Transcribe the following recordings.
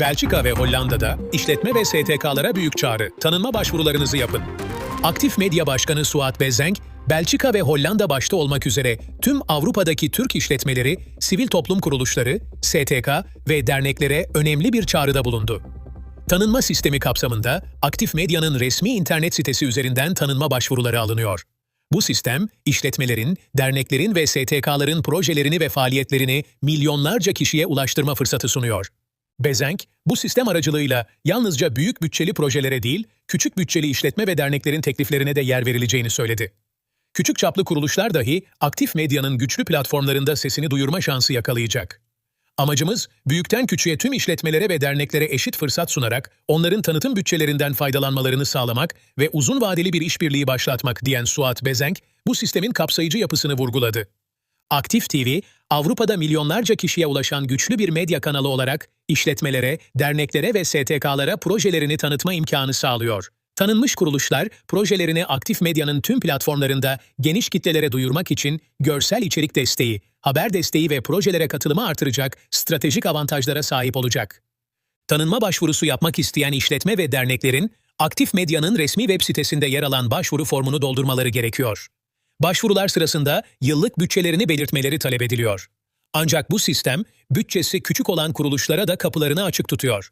Belçika ve Hollanda'da işletme ve STK'lara büyük çağrı. Tanınma başvurularınızı yapın. Aktif Medya Başkanı Suat Bezenk, Belçika ve Hollanda başta olmak üzere tüm Avrupa'daki Türk işletmeleri, sivil toplum kuruluşları, STK ve derneklere önemli bir çağrıda bulundu. Tanınma sistemi kapsamında Aktif Medya'nın resmi internet sitesi üzerinden tanınma başvuruları alınıyor. Bu sistem, işletmelerin, derneklerin ve STK'ların projelerini ve faaliyetlerini milyonlarca kişiye ulaştırma fırsatı sunuyor. Bezenk, bu sistem aracılığıyla yalnızca büyük bütçeli projelere değil, küçük bütçeli işletme ve derneklerin tekliflerine de yer verileceğini söyledi. Küçük çaplı kuruluşlar dahi aktif medyanın güçlü platformlarında sesini duyurma şansı yakalayacak. Amacımız, büyükten küçüğe tüm işletmelere ve derneklere eşit fırsat sunarak onların tanıtım bütçelerinden faydalanmalarını sağlamak ve uzun vadeli bir işbirliği başlatmak diyen Suat Bezenk, bu sistemin kapsayıcı yapısını vurguladı. Aktif TV, Avrupa'da milyonlarca kişiye ulaşan güçlü bir medya kanalı olarak işletmelere, derneklere ve STK'lara projelerini tanıtma imkanı sağlıyor. Tanınmış kuruluşlar, projelerini aktif medyanın tüm platformlarında geniş kitlelere duyurmak için görsel içerik desteği, haber desteği ve projelere katılımı artıracak stratejik avantajlara sahip olacak. Tanınma başvurusu yapmak isteyen işletme ve derneklerin, aktif medyanın resmi web sitesinde yer alan başvuru formunu doldurmaları gerekiyor. Başvurular sırasında yıllık bütçelerini belirtmeleri talep ediliyor. Ancak bu sistem, bütçesi küçük olan kuruluşlara da kapılarını açık tutuyor.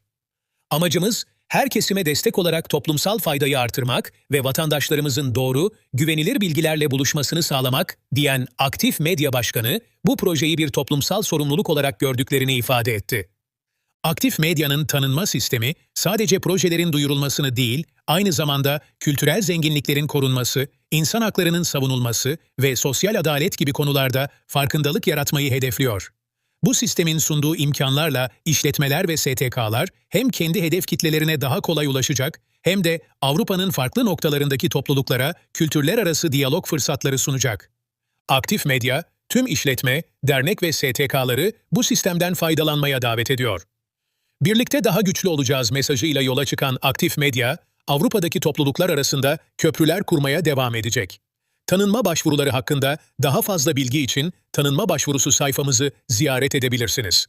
Amacımız, her kesime destek olarak toplumsal faydayı artırmak ve vatandaşlarımızın doğru, güvenilir bilgilerle buluşmasını sağlamak diyen Aktif Medya Başkanı, bu projeyi bir toplumsal sorumluluk olarak gördüklerini ifade etti. Aktif medyanın tanınma sistemi sadece projelerin duyurulmasını değil, aynı zamanda kültürel zenginliklerin korunması, insan haklarının savunulması ve sosyal adalet gibi konularda farkındalık yaratmayı hedefliyor. Bu sistemin sunduğu imkanlarla işletmeler ve STK'lar hem kendi hedef kitlelerine daha kolay ulaşacak hem de Avrupa'nın farklı noktalarındaki topluluklara kültürler arası diyalog fırsatları sunacak. Aktif Medya, tüm işletme, dernek ve STK'ları bu sistemden faydalanmaya davet ediyor. Birlikte daha güçlü olacağız mesajıyla yola çıkan Aktif Medya, Avrupa'daki topluluklar arasında köprüler kurmaya devam edecek. Tanınma başvuruları hakkında daha fazla bilgi için tanınma başvurusu sayfamızı ziyaret edebilirsiniz.